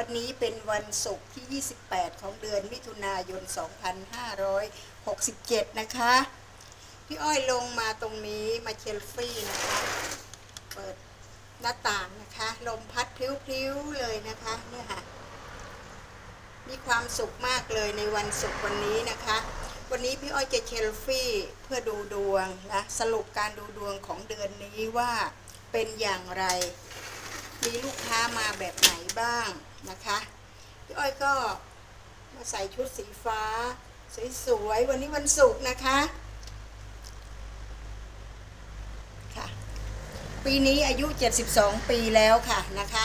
วันนี้เป็นวันศุกร์ที่ 28 ของเดือนมิถุนายน 2567 นะคะ พี่อ้อยลงมาตรงนี้มาเชลฟี่นะคะ เปิดหน้าต่างนะคะ ลมพัดพลิ้วๆเลยนะคะเนี่ยค่ะ มีความสุขมากเลยในวันศุกร์วันนี้นะคะ วันนี้พี่อ้อยจะเชลฟี่เพื่อดูดวงนะสรุปการดูดวงของเดือนนี้ว่าเป็นอย่างไร มีลูกค้ามาแบบไหนบ้าง นะคะ พี่อ้อยก็มาใส่ชุดสีฟ้า สวยๆ วันนี้วันศุกร์นะคะค่ะปีนี้อายุ 72 ปีแล้วค่ะนะคะ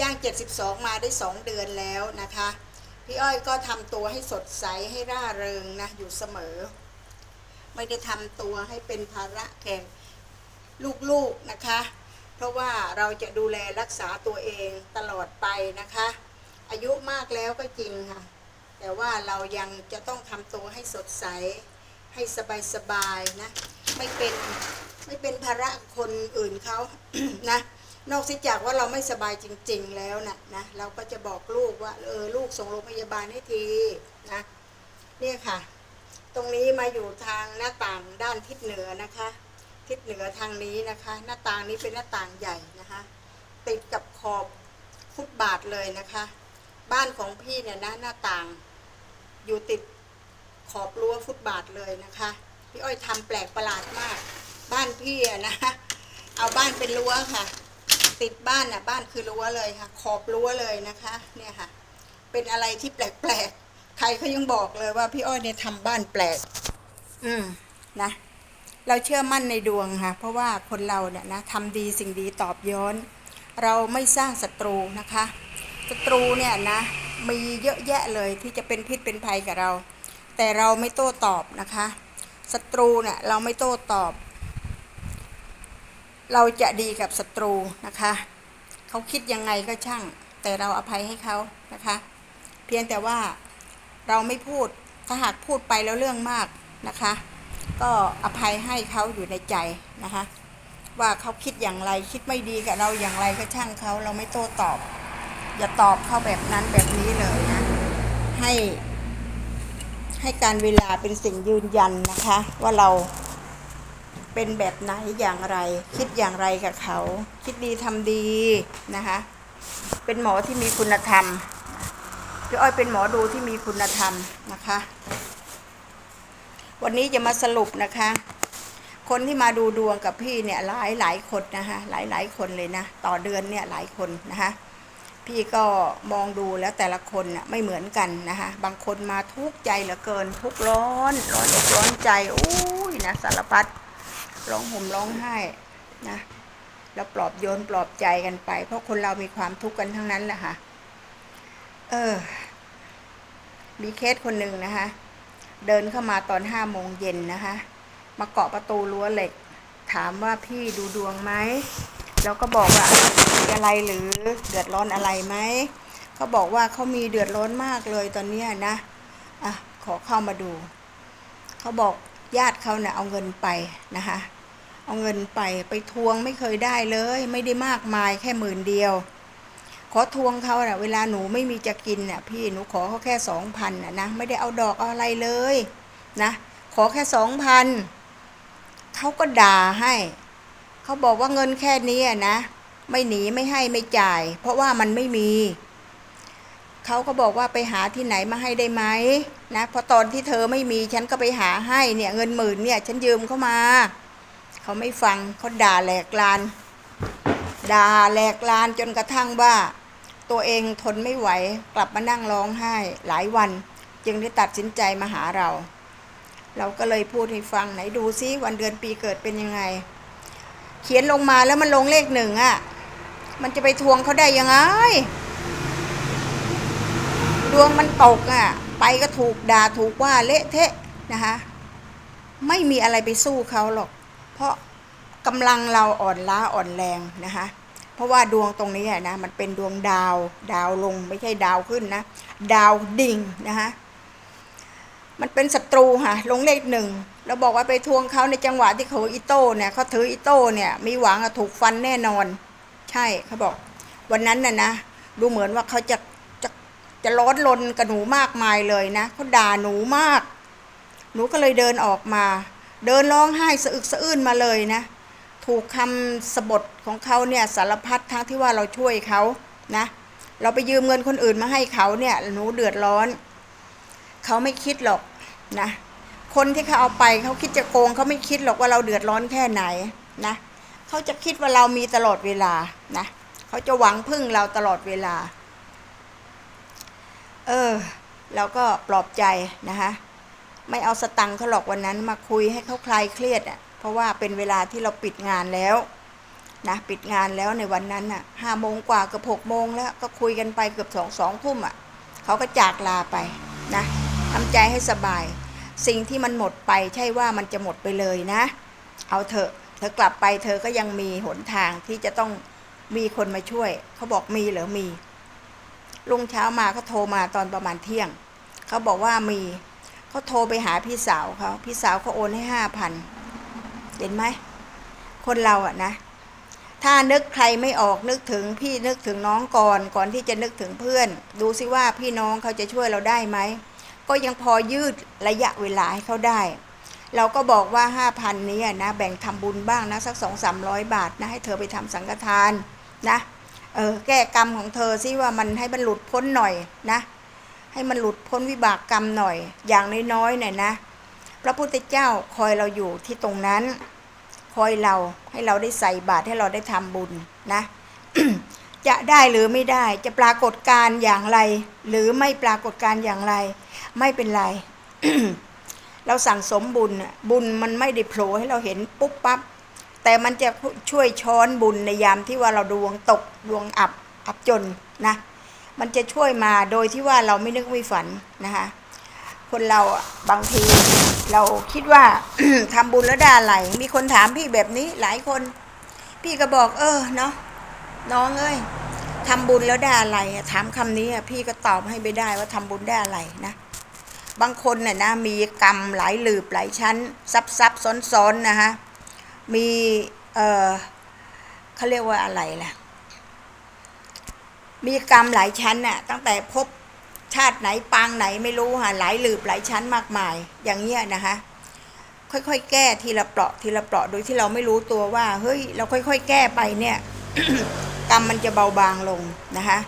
ย่าง 72 มาได้ 2 เดือนแล้วนะคะ พี่อ้อยก็ทำตัวให้สดใสให้ร่าเริงนะอยู่เสมอ ไม่ได้ทำตัวให้เป็นภาระแก่ลูกๆนะคะ เพราะว่าเราจะดูแลรักษาตัวเองตลอดไปนะคะ อายุมากแล้วก็จริงค่ะ แต่ว่าเรายังจะต้องทำตัวให้สดใส ให้สบายๆนะ ไม่เป็นไม่เป็นภาระคนอื่นเขานะนอกจากว่าเราไม่สบายจริง ๆ แล้วนะนะเราก็จะบอกลูกว่าเออลูกส่งโรงพยาบาลให้ทีนะเนี่ยค่ะ ตรงนี้มาอยู่ทางหน้าต่างด้านทิศเหนือนะคะ ทิศเหนือทางนี้นะคะ หน้าต่างนี้เป็นหน้าต่างใหญ่นะคะ ติดกับขอบฟุตบาทเลยนะคะ บ้านของพี่เนี่ยนะหน้าต่าง อยู่ติดขอบรั้วฟุตบาทเลยนะคะ พี่อ้อยทำแปลกประหลาดมาก บ้านพี่อะนะเอาบ้านเป็นรั้วค่ะ ติดบ้านอะบ้านคือรั้วเลยค่ะ ขอบรั้วเลยนะคะ เนี่ยค่ะ เป็นอะไรที่แปลกๆใครเขายังบอกเลยว่าพี่อ้อยเนี่ยทำบ้านแปลก อืมนะ เราเชื่อมั่นในดวงค่ะ เพราะว่าคนเราเนี่ยนะทำดีสิ่งดีตอบย้อน เราไม่สร้างศัตรูนะคะศัตรูเนี่ยนะมีเยอะแยะเลยที่จะเป็นพิษเป็นภัยกับเรา แต่เราไม่โต้ตอบนะคะศัตรูเนี่ยเราไม่โต้ตอบ เราจะดีกับศัตรูนะคะเขาคิดยังไงก็ช่าง แต่เราอภัยให้เขานะคะ เพียงแต่ว่าเราไม่พูดถ้าหากพูดไปแล้วเรื่องมากนะคะ ก็อภัยให้เขาอยู่ในใจนะคะ ว่าเขาคิดอย่างไรคิดไม่ดีกับเราอย่างไรก็ช่างเขาเราไม่โต้ตอบ อย่าตอบเขาแบบนั้นแบบนี้เลยนะ ให้ ให้การเวลาเป็นสิ่งยืนยันนะคะ ว่าเราเป็นแบบไหนอย่างไร คิดอย่างไรกับเขา คิดดีทำดีนะคะ เป็นหมอที่มีคุณธรรมพี่อ้อยเป็นหมอดูที่มีคุณธรรมนะคะ วันนี้จะมาสรุปนะคะ คนที่มาดูดวงกับพี่เนี่ยหลายหลายคนนะคะหลายหลายคนเลยนะ ต่อเดือนเนี่ยหลายคนนะคะพี่ก็มองดูแล้วแต่ละคนน่ะไม่เหมือนกันนะคะบางคนมาทุกข์ใจเหลือเกิน ทุกข์ร้อนร้อนอกร้อนใจอุ้ยนะสารพัดร้องห่มร้องไห้นะแล้วปลอบโยนปลอบใจกันไป เพราะคนเรามีความทุกข์กันทั้งนั้นแหละค่ะ เออ มีเคสคนหนึ่งนะคะ เดินเข้ามาตอนห้าโมงเย็นนะคะ มาเกาะประตูรั้วเหล็ก ถามว่าพี่ดูดวงไหมแล้วก็บอกว่ามีอะไรหรือเดือดร้อนอะไรไหมเขาบอกว่าเขามีเดือดร้อนมากเลยตอนเนี้ยนะอะขอเข้ามาดูเขาบอกญาติเขาเนี่ยเอาเงินไปนะคะ เอาเงินไปไปทวงไม่เคยได้เลย ไม่ได้มากมายแค่หมื่นเดียว อทวงเขาเน่ะ เวลาหนูไม่มีจะกินน่ะ พี่หนูขอเขาแค่สองพันน่ะนะไม่ได้เอาดอกเอาอะไรเลยนะขอแค่สองพันเขาก็ด่าให้ เขาบอกว่าเงินแค่นี้อะนะ ไม่หนีไม่ให้ไม่จ่าย เพราะว่ามันไม่มี เขาก็บอกว่าไปหาที่ไหนมาให้ได้ไหมนะเพราะตอนที่เธอไม่มีฉันก็ไปหาให้เนี่ย เงินหมื่นเนี่ยฉันยืมเขามา เขาไม่ฟังเขาด่าแหลกลานด่าแหลกลานจนกระทั่งว่า ตัวเองทนไม่ไหวกลับมานั่งร้องไห้หลายวัน จึงได้ตัดสินใจมาหาเรา เราก็เลยพูดให้ฟังไหนดูซิวันเดือนปีเกิดเป็นยังไง เขียนลงมาแล้วมันลงเลขหนึ่งอะ่ะ มันจะไปทวงเขาได้ยังไง ดวงมันตกอะ่ะ ไปก็ถูกด่าถูกว่าเละเทะนะคะไม่มีอะไรไปสู้เขาหรอก เพราะกำลังเราอ่อนล้าอ่อนแรงนะคะ เพราะว่าดวงตรงนี้นะมันเป็นดวงดาวดาวลงไม่ใช่ดาวขึ้นนะ ดาวดิ่งนะคะมันเป็นศัตรูค่ะลงเลขหนึ่งเราบอกว่าไปทวงเขาในจังหวะที่เขาอิโต้เนี่ยเขาถืออิโต้เนี่ยมีหวังถูกฟันแน่นอน ใช่เขาบอก วันนั้นน่ะนะดูเหมือนว่าเขาจะจะจะร้อนรนกับหนูมากมายเลยนะเขาด่าหนูมาก หนูก็เลยเดินออกมา เดินร้องไห้สะอึกสะอื้นมาเลยนะ ถูกคำสบทของเขาเนี่ยสารพัดทั้งที่ว่าเราช่วยเขานะ เราไปยืมเงินคนอื่นมาให้เขาเนี่ยหนูเดือดร้อน เขาไม่คิดหรอกนะ คนที่เขาเอาไปเขาคิดจะโกงเขาไม่คิดหรอกว่าเราเดือดร้อนแค่ไหนนะเขาจะคิดว่าเรามีตลอดเวลานะเขาจะหวังพึ่งเราตลอดเวลา เออเราก็ปลอบใจนะคะไม่เอาสตังค์เขาหรอกวันนั้นมาคุยให้เขาคลายเครียดอะ เพราะว่าเป็นเวลาที่เราปิดงานแล้วนะปิดงานแล้วในวันนั้นอะห้าโมงกว่าเกือบหกโมงแล้วก็คุยกันไปเกือบสองสองทุ่มอะเขาก็จากลาไปนะทำใจให้สบาย สิ่งที่มันหมดไปใช่ว่ามันจะหมดไปเลยนะ เอาเถอะเธอกลับไปเธอก็ยังมีหนทางที่จะต้องมีคนมาช่วย เขาบอกมีเหรือมีลุงเช้ามาเขาโทรมาตอนประมาณเที่ยง เขาบอกว่ามีเขาโทรไปหาพี่สาวเขาพี่สาวเขาโอนให้ห้าพัน เห็นไหมคนเราอะนะ ถ้านึกใครไม่ออกนึกถึงพี่นึกถึงน้องก่อนก่อนที่จะนึกถึงเพื่อน ดูซิว่าพี่น้องเขาจะช่วยเราได้ไหมก็ยังพอยืดระยะเวลาให้เขาได้ เราก็บอกว่าห้าพันนี้อะนะแบ่งทำบุญบ้างนะสักสองสามร้อยบาทนะให้เธอไปทำสังฆทานนะเออแก้กรรมของเธอซิว่ามันให้มันหลุดพ้นหน่อยนะ ให้มันหลุดพ้นวิบากกรรมหน่อย อย่างน้อยๆหน่อยนะ ระพุทธเจ้าคอยเราอยู่ที่ตรงนั้น คอยเราให้เราได้ใส่บาตรให้เราได้ทำบุญนะ จะได้หรือไม่ได้จะปรากฏการอย่างไร หรือไม่ปรากฏการอย่างไร ไม่เป็นไร เราสั่งสมบุญบุญมันไม่ได้โผล่ให้เราเห็นปุ๊บปั๊บแต่มันจะช่วยช้อนบุญในยามที่ว่าเราดวงตกดวงอับอับจนนะ มันจะช่วยมาโดยที่ว่าเราไม่นึกไม่ฝันนะคะ คนเราบางทีเราคิดว่าทำบุญแล้วได้อะไร มีคนถามพี่แบบนี้หลายคน พี่ก็บอก เออเนาะน้องเอ้ยทำบุญแล้วได้อะไรถามคำนี้พี่ก็ตอบให้ไม่ได้ว่าทำบุญได้อะไรนะ บางคนน่ยนะมีกรรมหลายหลืบหลายชั้น ซับซับซ้อนซ้อนๆนะคะมีเออเขาเรียกว่าอะไรล่ะ มีกรรมหลายชั้นน่ะตั้งแต่พบ ชาติไหนปางไหนไม่รู้ค่ะหลายหลืบหลายชั้นมากมาย อย่างเงี้ยนะคะ ค่อยๆ แก้ทีละเปราะทีละเปราะโดยที่เราไม่รู้ตัวว่า เฮ้ย เราค่อย ๆ แก้ไปเนี่ยกรรมมันจะเบาบางลงนะคะ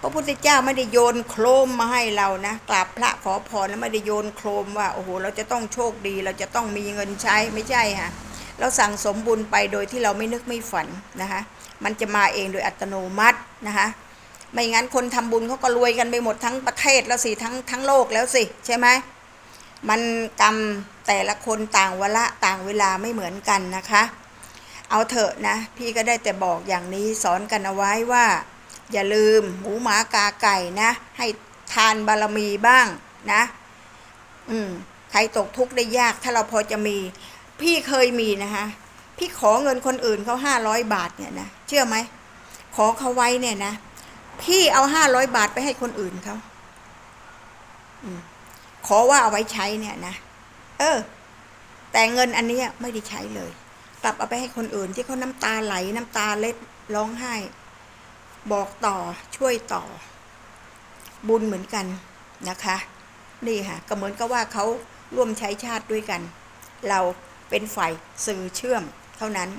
พระพุทธเจ้าไม่ได้โยนโครมมาให้เรานะกราบพระขอพรแล้วไม่ได้โยนโครมว่าโอ้โหเราจะต้องโชคดี เราจะต้องมีเงินใช้ไม่ใช่ค่ะเราสั่งสมบุญไปโดยที่เราไม่นึกไม่ฝันนะคะมันจะมาเองโดยอัตโนมัตินะคะ ไม่งั้นคนทำบุญเขาก็รวยกันไปหมดทั้งประเทศแล้วสิทั้งทั้งโลกแล้วสิใช่ไหมมันกรรมแต่ละคนต่างวาระต่างเวลาไม่เหมือนกันนะคะ เอาเถอะนะ พี่ก็ได้แต่บอกอย่างนี้สอนกันเอาไว้ว่า อย่าลืมหมูหมากาไก่นะ ให้ทานบารมีบ้างนะ อืมใครตกทุกข์ได้ยาก ถ้าเราพอจะมี พี่เคยมีนะคะพี่ขอเงินคนอื่นเขาห้าร้อยบาทเนี่ยนะเชื่อไหมขอเขาไว้เนี่ยนะ พี่เอาห้าร้อยบาทไปให้คนอื่นเขาอขอว่าเอาไว้ใช้เนี่ยนะ เออ แต่เงินอันนี้ไม่ได้ใช้เลย กลับเอาไปให้คนอื่นที่เขาน้ำตาไหล น้ำตาเล็ดร้องไห้ บอกต่อช่วยต่อ บุญเหมือนกันนะคะ นี่ค่ะ ก็เหมือนกับว่าเขาร่วมใช้ชาติด้วยกัน เราเป็นฝ่ายสื่อเชื่อมเท่านั้น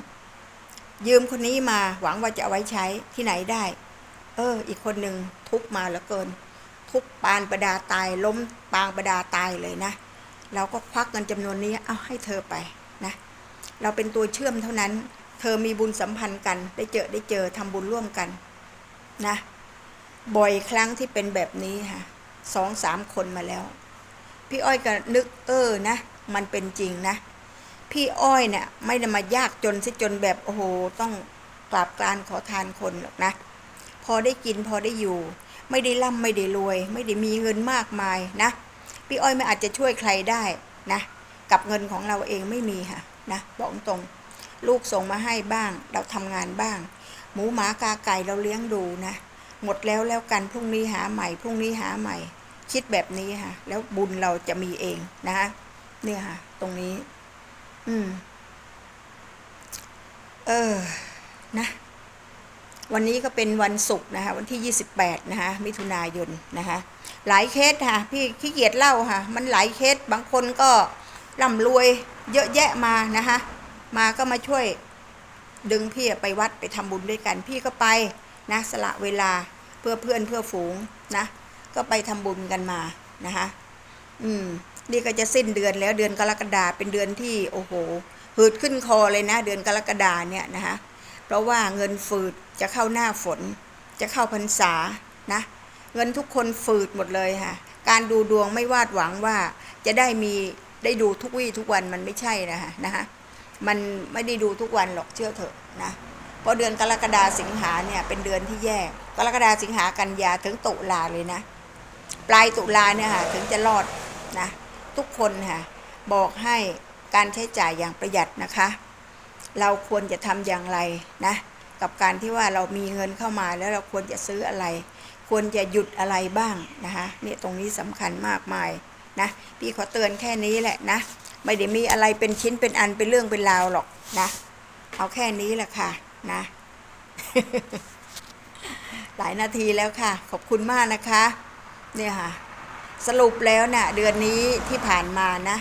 ยืมคนนี้มาหวังว่าจะเอาไว้ใช้ที่ไหนได้ เออ อีกคนหนึ่งทุกมาแล้วเกิน ทุกปานประดาตายล้มปางประดาตายเลยนะ เราก็ควักเงินจำนวนนี้เอาให้เธอไปนะ เราเป็นตัวเชื่อมเท่านั้น เธอมีบุญสัมพันธ์กัน ได้เจอได้เจอทำบุญร่วมกันนะ บ่อยครั้งที่เป็นแบบนี้ค่ะสองสามคนมาแล้ว พี่อ้อยก็นึกเออนะ มันเป็นจริงนะ พี่อ้อยเนี่ยไม่ได้มายากจนซะจนแบบโอ้โหต้องกราบกรานขอทานคนหรอกนะ พอได้กินพอได้อยู่ ไม่ได้ร่ำไม่ได้รวย ไม่ได้มีเงินมากมายนะ พี่อ้อยไม่อาจจะช่วยใครได้นะ กับเงินของเราเองไม่มีค่ะนะบอกตรง ลูกส่งมาให้บ้าง เราทำงานบ้าง หมูหมากาไก่เราเลี้ยงดูนะ หมดแล้วแล้วกันพรุ่งนี้หาใหม่พรุ่งนี้หาใหม่ คิดแบบนี้ค่ะ แล้วบุญเราจะมีเองนะเนี่ยค่ะ ตรงนี้ อืม เออ วันนี้ก็เป็นวันศุกร์นะคะวันที่ 28 นะคะมิถุนายนนะคะหลายเคสค่ะพี่ขี้เกียจเล่าค่ะ มันหลายเคสบางคนก็ร่ำรวยเยอะแยะมานะคะมาก็มาช่วยดึงพี่ไปวัดไปทำบุญด้วยกัน พี่ก็ไปนะสละเวลาเพื่อเพื่อนเพื่อฝูงนะก็ไปทำบุญกันมานะคะอืมนี่ก็จะสิ้นเดือนแล้วเดือนกรกฎาเป็นเดือนที่โอ้โหหืดขึ้นคอเลยนะ เดือนกรกฎาเนี่ยนะคะ ราะว่าเงินฝืดจะเข้าหน้าฝน จะเข้าพรรษานะ เงินทุกคนฝืดหมดเลยค่ะ การดูดวงไม่วาดหวังว่าจะได้มีได้ดูทุกวี่ทุกวันมันไม่ใช่นะคะนะคะมันไม่ได้ดูทุกวันหรอกเชื่อเถอะนะพราะเดือนกรกฎาสิงหาเนี่ยเป็นเดือนที่แย่กรกฎาสิงหากันยาถึงตุลาเลยนะ ปลายตุลาเนี่ยค่ะถึงจะรอดนะทุกคนค่ะบอกให้การใช้จ่ายอย่างประหยัดนะคะ เราควรจะทำอย่างไรนะกับการที่ว่าเรามีเงินเข้ามาแล้วเราควรจะซื้ออะไร ควรจะหยุดอะไรบ้างนะคะเนี่ยตรงนี้สำคัญมากมายนะพี่ขอเตือนแค่นี้แหละนะไม่ได้มีอะไรเป็นชิ้นเป็นอันเป็นเรื่องเป็นราวหรอกนะเอาแค่นี้แหละค่ะนะ หลายนาทีแล้วค่ะ ขอบคุณมากนะคะ เนี่ยค่ะ สรุปแล้วเนี่ยเดือนนี้ที่ผ่านมานะ